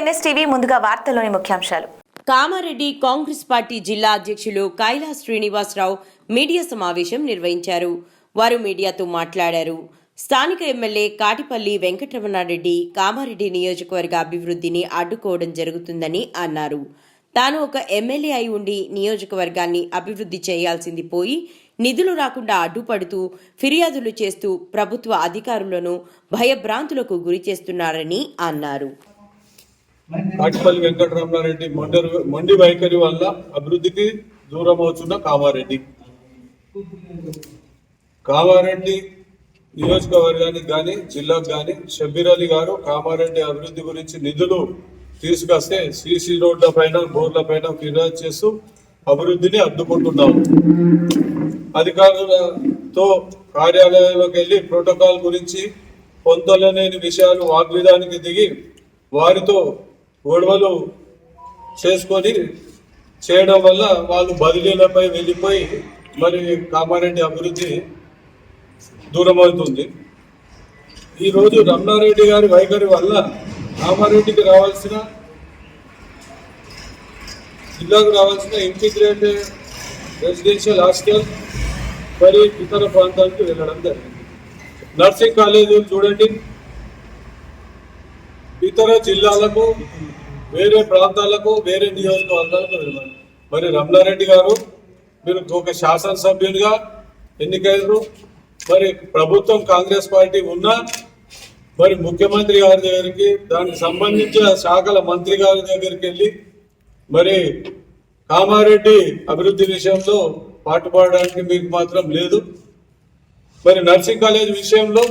NSTV ముందుగా వార్తల్లోని ముఖ్యాంశాలు. కామారెడ్డి కాంగ్రెస్ పార్టీ జిల్లా అధ్యక్షులు కైలాస్ శ్రీనివాసరావు మీడియా సమావేశం నిర్వహించారు. వారు మీడియాతో మాట్లాడారు. స్థానిక ఎమ్మెల్యే కాటిపల్లి వెంకటరమణారెడ్డి కామారెడ్డి నియోజకవర్గ అభివృద్ధిని అడ్డుకోవడం జరుగుతుందని అన్నారు. తాను ఒక ఎమ్మెల్యే అయి ఉండి నియోజకవర్గాన్ని అభివృద్ధి చేయాల్సింది పోయి నిధులు రాకుండా అడ్డుపడుతూ ఫిర్యాదులు చేస్తూ ప్రభుత్వ అధికారులను భయభ్రాంతులకు గురి చేస్తున్నారని అన్నారు. తాటిపల్లి వెంకటరమణారెడ్డి మొండరు మొండి వైఖరి వల్ల అభివృద్ధికి దూరం అవుతున్న కామారెడ్డి. కామారెడ్డి నియోజకవర్గానికి కానీ జిల్లాకు కానీ షబ్బీర్ అలీ గారు కామారెడ్డి అభివృద్ధి గురించి నిధులు తీసుకొస్తే సీసీ రోడ్ల పైన బోర్ల పైన ఫిర్యాదు చేస్తూ అభివృద్ధిని అడ్డుకుంటున్నాము. అధికారులతో కార్యాలయంలోకి వెళ్ళి ప్రోటోకాల్ గురించి పొందలేని విషయాలు వాగ్విధానికి దిగి వారితో గొడవలు చేసుకొని చేయడం వల్ల వాళ్ళు బదిలీలపై వెళ్ళిపోయి మరి కామారెడ్డి అభివృద్ధి దూరం అవుతుంది ఈరోజు రమణారెడ్డి గారి వైఖరి వల్ల కామారెడ్డికి రావాల్సిన జిల్లాకు రావాల్సిన ఇంటిగ్రేటెడ్ రెసిడెన్షియల్ హాస్టల్ మరి ఇతర ప్రాంతాలకు వెళ్ళడం జరిగింది. నర్సింగ్ కాలేజీలు చూడండి. ఇతర జిల్లాలకు వేరే ప్రాంతాలకు వేరే నియోజకవర్గాలకు వెళ్ళాలి మరి రమణారెడ్డి గారు మీరు ఒక శాసనసభ్యునిగా ఎన్నికయ్యారు. మరి ప్రభుత్వం కాంగ్రెస్ పార్టీ ఉన్నా మరి ముఖ్యమంత్రి గారి దగ్గరికి దానికి సంబంధించిన శాఖల మంత్రి గారి దగ్గరికి వెళ్ళి మరి కామారెడ్డి అభివృద్ధి విషయంలో పాటుపడడానికి మీకు మాత్రం లేదు. మరి నర్సింగ్ కాలేజ్ విషయంలో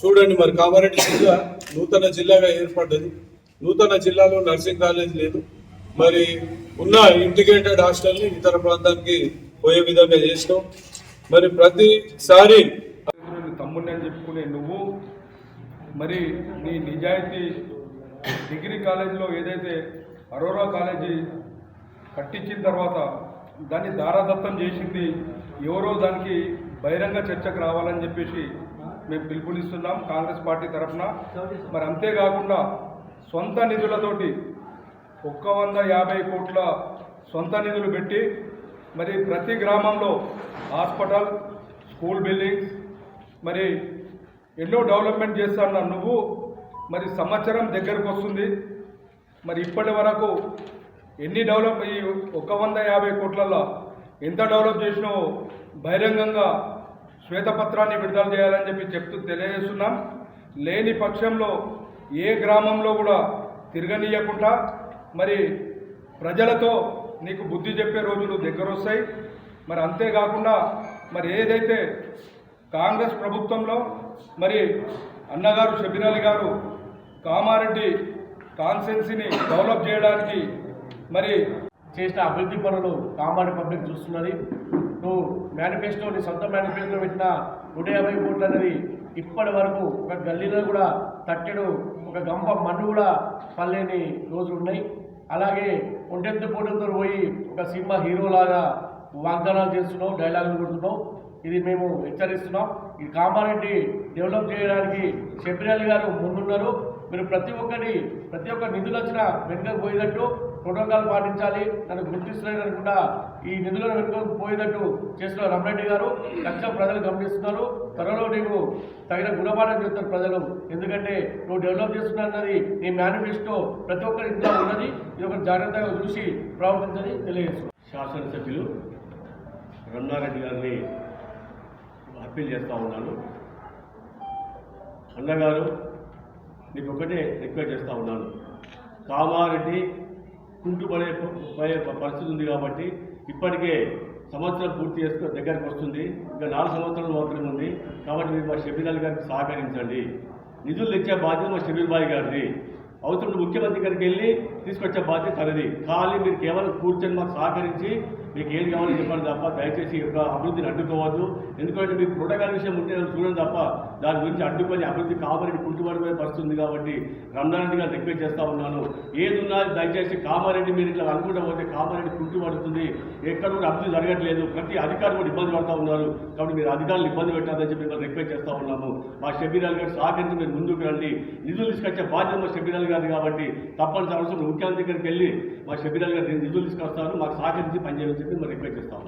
చూడండి మరి కామారెడ్డి జిల్లా నూతన జిల్లాగా ఏర్పడ్డది. నూతన జిల్లాలో నర్సింగ్ కాలేజ్ లేదు. మరి ఉన్న ఇంటిగ్రేటెడ్ హాస్టల్ని ఇతర ప్రాంతానికి పోయే విధంగా చేసినాం. మరి ప్రతిసారి తమ్ముడిని అని చెప్పుకునే నువ్వు మరి నీ నిజాయితీ డిగ్రీ కాలేజీలో ఏదైతే అరోరా కాలేజీ కట్టించిన తర్వాత దాన్ని దారాదత్తం చేసింది ఎవరో దానికి బహిరంగ చర్చకు రావాలని చెప్పేసి మేము పిలుపునిస్తున్నాం కాంగ్రెస్ పార్టీ తరఫున. మరి అంతేకాకుండా సొంత నిధులతోటి ఒక్క వంద యాభై కోట్ల సొంత నిధులు పెట్టి మరి ప్రతి గ్రామంలో హాస్పిటల్ స్కూల్ బిల్డింగ్స్ మరి ఎన్నో డెవలప్మెంట్ చేస్తాను నువ్వు. మరి సంవత్సరం దగ్గరకు వస్తుంది. మరి ఇప్పటి వరకు ఎన్ని డెవలప్ ఈ ఒక వంద యాభై కోట్లలో ఎంత డెవలప్ చేసినావో బహిరంగంగా శ్వేతపత్రాన్ని విడుదల చేయాలని చెప్పి చెప్తూ తెలియజేస్తున్నాం. లేని పక్షంలో ఏ గ్రామంలో కూడా తిరగనీయకుండా మరి ప్రజలతో నీకు బుద్ధి చెప్పే రోజులు దగ్గర వస్తాయి మరి అంతేకాకుండా మరి ఏదైతే కాంగ్రెస్ ప్రభుత్వంలో మరి అన్నగారు షబీరాలి గారు కామారెడ్డి కాన్సెన్సీని డెవలప్ చేయడానికి మరి చేసిన అభివృద్ధి పనులు కామారెడ్డి పబ్లిక్ చూస్తున్నది. నువ్వు మేనిఫెస్టో నీ సొంత మేనిఫెస్టో పెట్టిన నూట యాభై కోట్లు అనేది ఇప్పటి వరకు ఒక గల్లీలో కూడా తట్టెడు ఒక గంప మన్ను కూడా పల్లేని రోజులు ఉన్నాయి అలాగే ఒంటెత్తు పోటీతో పోయి ఒక సినిమా హీరోలాగా వాగ్దానాలు చేస్తున్నాం డైలాగులు కొడుతున్నాం. ఇది మేము హెచ్చరిస్తున్నాం. ఈ కామారెడ్డి డెవలప్ చేయడానికి షెబ్రియాలి గారు ముందున్నారు. మీరు ప్రతి ఒక్కరి ప్రతి ఒక్క నిధులు వచ్చిన వెనుకకు పోయేటట్టు ప్రోటోకాల్ పాటించాలి నన్ను గుర్తిస్తున్నాయి కూడా ఈ నిధులను వెనుకకు పోయేటట్టు చేస్తున్న రమరెడ్డి గారు. ఖచ్చితంగా ప్రజలు గమనిస్తున్నారు. త్వరలో నీకు తగిన గుణపాఠం చేస్తారు ప్రజలు. ఎందుకంటే నువ్వు డెవలప్ చేస్తున్నది నీ మేనిఫెస్టో ప్రతి ఒక్కరి ఇంట్లో ఉన్నది. ఇది ఒక జాగ్రత్తగా చూసి ప్రవర్తించని తెలియజేస్తుంది శాసనసభ్యులు రమణారెడ్డి గారిని అప్పీల్ చేస్తూ ఉన్నాను. అన్నగారు నీకు ఒకటే రిక్వెస్ట్ చేస్తూ ఉన్నాను. కామారెడ్డి కుంటుపడే పరిస్థితి ఉంది కాబట్టి ఇప్పటికే సంవత్సరం పూర్తి చేసుకుని దగ్గరికి వస్తుంది. ఇంకా నాలుగు సంవత్సరాలు మాత్రమే ఉంది. కాబట్టి మీరు మా షబీర్ అలీ గారికి సహకరించండి. నిధులు తెచ్చే బాధ్యత మా షబీర్ బాయ్ గారిది. అవసరం ముఖ్యమంత్రి గారికి వెళ్ళి తీసుకొచ్చే బాధ్యత తనది. ఖాళీ మీరు కేవలం కూర్చొని మాకు సహకరించి మీకు ఏది కావాలో చెప్పండి తప్ప దయచేసి యొక్క అభివృద్ధిని అడ్డుకోవద్దు. ఎందుకంటే మీకు ప్రోటోకాల్ విషయం ఉంటే చూడండి తప్ప దాని గురించి అడ్డుకొని అభివృద్ధి కామారెడ్డి కుంటుపడిపోయే పరిస్థితుంది కాబట్టి రమణారెడ్డి గారు రిక్వెస్ట్ చేస్తూ ఉన్నాను. ఏది ఉన్నా దయచేసి కామారెడ్డి మీరు ఇట్లా అనుకుంటా పోతే కామారెడ్డి కుంటుపడుతుంది. ఎక్కడ కూడా అభివృద్ధి జరగట్లేదు. ప్రతి అధికారులు కూడా ఇబ్బంది పడతా ఉన్నారు. కాబట్టి మీరు అధికారులు ఇబ్బంది పెట్టాలని చెప్పి మిమ్మల్ని రిక్వెస్ట్ చేస్తూ ఉన్నాము. మా షబీరాల్ గారు సహకరించి మీరు ముందుకు రండి. నిధులు తీసుకొచ్చే బాధ్యత మా షబీరాల్ గారు కాబట్టి తప్పనిసరి అవసరం ముఖ్యమంత్రి దగ్గరికి వెళ్ళి మా షబీరాల్ గారు నిధులు తీసుకొస్తారు. మాకు సహకరించి పనిచేయవచ్చు. చెప్పి మేము రిక్వెస్ట్ చేస్తా